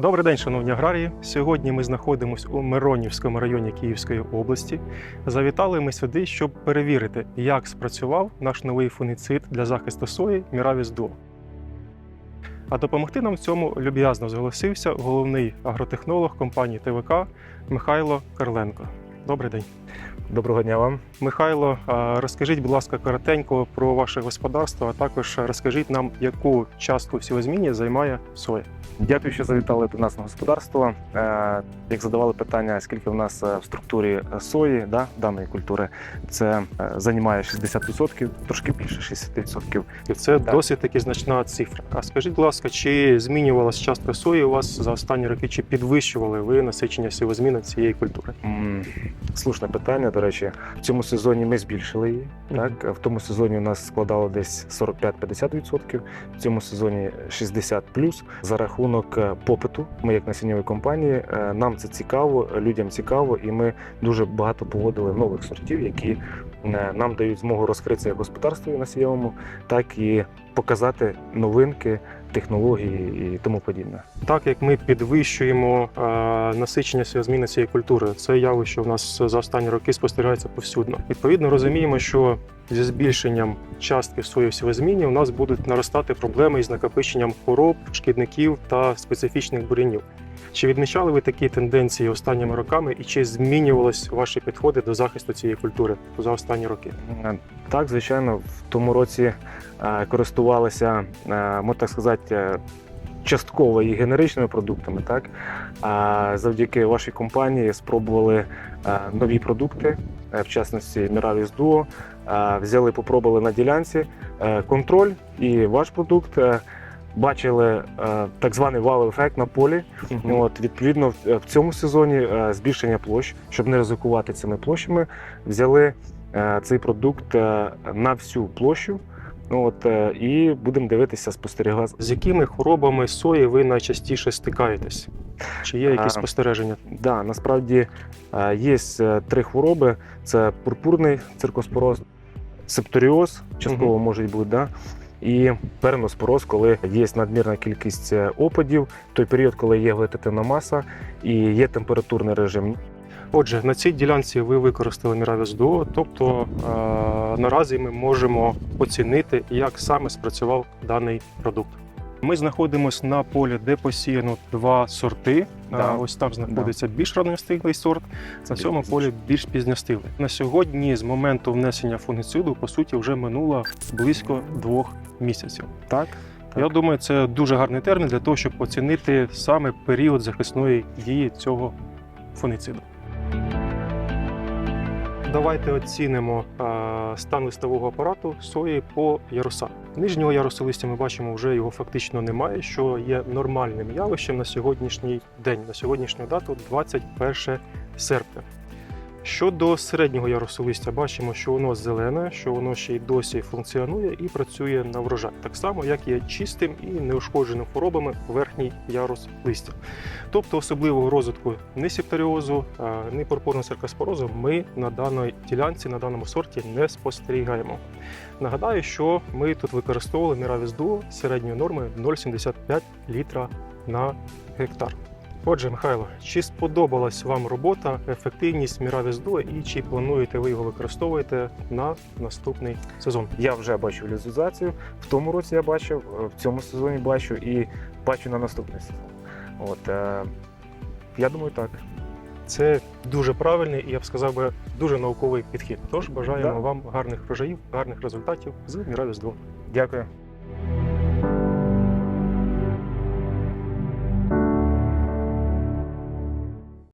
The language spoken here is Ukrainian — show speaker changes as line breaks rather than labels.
Добрий день, шановні аграрії. Сьогодні ми знаходимося у Миронівському районі Київської області. Завітали ми сюди, щоб перевірити, як спрацював наш новий фунгіцид для захисту сої Міравіс Дуо. А допомогти нам в цьому люб'язно зголосився головний агротехнолог компанії ТВК Михайло Карленко. Добрий день.
Доброго дня вам.
Михайло, розкажіть, будь ласка, коротенько про ваше господарство, а також розкажіть нам, яку частку в сівозміні займає соя.
Дякую, що завітали до нас на господарство. Е, Як задавали питання, скільки в нас е, в структурі сої да, даної культури, це е, займає 60%, трошки більше 60%.
І це
Так.
досить таки значна цифра. А скажіть, будь ласка, чи змінювалася частка сої у вас за останні роки, чи підвищували ви насичення сівозміни цієї культури?
Слушне питання, до речі. В цьому сезоні ми збільшили її. Так? В тому сезоні у нас складало десь 45-50%, в цьому сезоні 60+. За рахунок е, попиту, ми як насіннєві компанії, е, нам це цікаво, людям цікаво, і ми дуже багато поводили нових сортів, які е, нам дають змогу розкритися як господарстві насієвому, так і показати новинки, технології і тому подібне.
Так як ми підвищуємо е, насичення зміни цієї культури, це явище у нас за останні роки спостерігається повсюдно. Відповідно, розуміємо, що зі збільшенням частки сої зміні у нас будуть наростати проблеми із накопиченням хвороб, шкідників та специфічних бурянів. Чи відмічали ви такі тенденції останніми роками, і чи змінювались ваші підходи до захисту цієї культури за останні роки?
Е, Так, звичайно, в тому році е, користувалися, е, можна так сказати, частково і генеричними продуктами. Так? А завдяки вашій компанії спробували нові продукти, в частності Miravis Duo, взяли, попробували на ділянці контроль і ваш продукт. Е, Бачили е, так званий вау-ефект на полі. От, відповідно, в- в цьому сезоні е, збільшення площ, щоб не ризикувати цими площами, взяли е, цей продукт е, на всю площу. От, е, і будемо дивитися, спостерігати.
З якими хворобами сої ви найчастіше стикаєтесь? Чи є якісь спостереження?
Да, насправді е, є е, три хвороби: це пурпурний циркоспороз, септоріоз, частково може бути, да? І переноспороз, коли є надмірна кількість е, опадів, той період, коли є вегетативна маса і є температурний режим.
Отже, на цій ділянці ви використали Міравіс Дуо, тобто е, наразі ми можемо оцінити, як саме спрацював даний продукт. Ми знаходимося на полі, де посіяно два сорти.
Да.
Ось там знаходиться більш ранньостиглий сорт, на цьому полі більш пізньостиглий. На сьогодні, з моменту внесення фунгіциду, по суті, вже минуло близько двох місяців.
Так?
Я думаю, це дуже гарний термін для того, щоб оцінити саме період захисної дії цього фунгіциду. Давайте оцінимо стан листового апарату сої по ярусам. Нижнього ярусу листя ми бачимо, вже його фактично немає, що є нормальним явищем на сьогоднішній день, на сьогоднішню дату 21 серпня. Щодо середнього ярусу листя, бачимо, що воно зелене, що воно ще й досі функціонує і працює на врожай, так само як є чистим і неушкодженим хворобами верхній ярус листя. Тобто особливого розвитку ні септоріозу, ні пурпурного циркоспорозу ми на даній ділянці, на даному сорті не спостерігаємо. Нагадаю, що ми тут використовували Duo середньою нормою 0,75 літра на гектар. Отже, Михайло, чи сподобалась вам робота, ефективність Duo і чи плануєте ви його використовувати на наступний сезон?
Я вже бачу реалізацію. В тому році я бачив, е, в цьому сезоні бачу і бачу на наступний сезон. От, е, я думаю, так.
Це дуже правильний і я б сказав би дуже науковий підхід. Тож бажаємо
Да.
вам гарних врожаїв, гарних результатів з Duo.
Дякую.